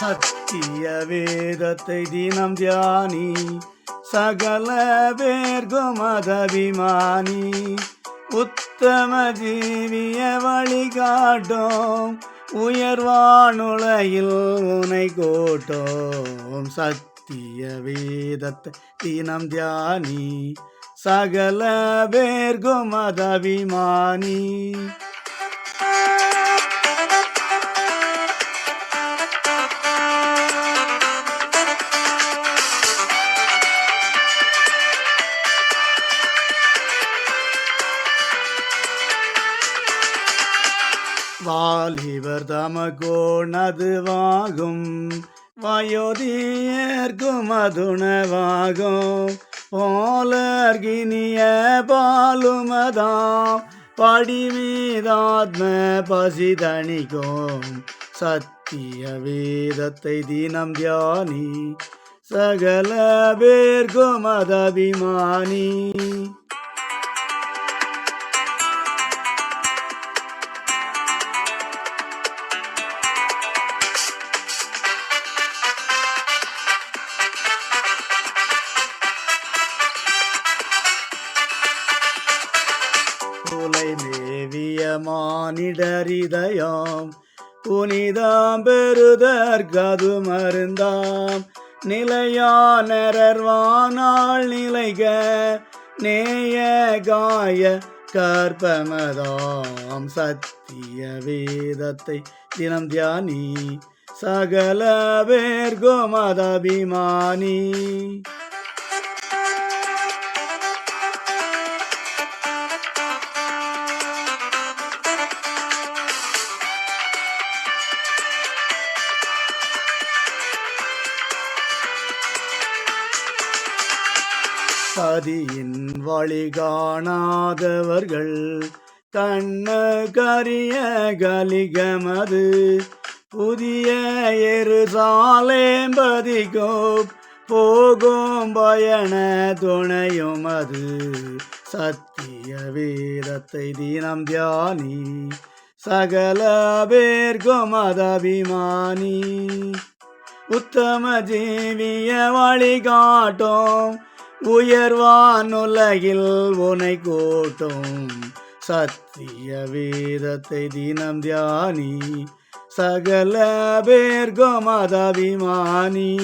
சத்திய வேதத்தை தினம் தியானி சகல பேர்கும் அதபிமானி உத்தம ஜீவிய வழிகாட்டோம் உயர்வானுலையில் உனை கோட்டோம். சத்திய வேதத்தை தினம் தியானி சகல பேர்கும் அதபிமானி வாலிபர் தமக்கோணதுவாகும் வயோதியர்க்கும் அதுணவாகும் போலர்கினிய பாலுமதாம். படிமீதாத்ம பசிதணிக்கும். சத்திய வேதத்தை தினம் தியானி. சகல பேர்கும் அதபிமானி புலை மேவிய மானிடரிதயம். புனிதாம் பெறுதற்கது மருந்தாம். நிலையானரர்வானால் நிலைக நேய காய கற்பமதாம். சத்திய வேதத்தை தினம் தியானி சகல பேர்கோம் அதபிமானி. பதியின் வழி காணாதவர்கள் கண்ண கரிய கலிகமது புதிய எருசாலேம்பதிகோ போகும் பயண துணையும் அது சத்திய வீரத்தை தினம் தியானி சகல பேர்க்கும் அதபிமானி. உத்தம ஜீவிய வழிகாட்டோம் உயர்வான் உலகில் உனை கூட்டும். சத்திய வேதத்தை தினம் தியானி. சகல பேர்கோ மதாபிமானி.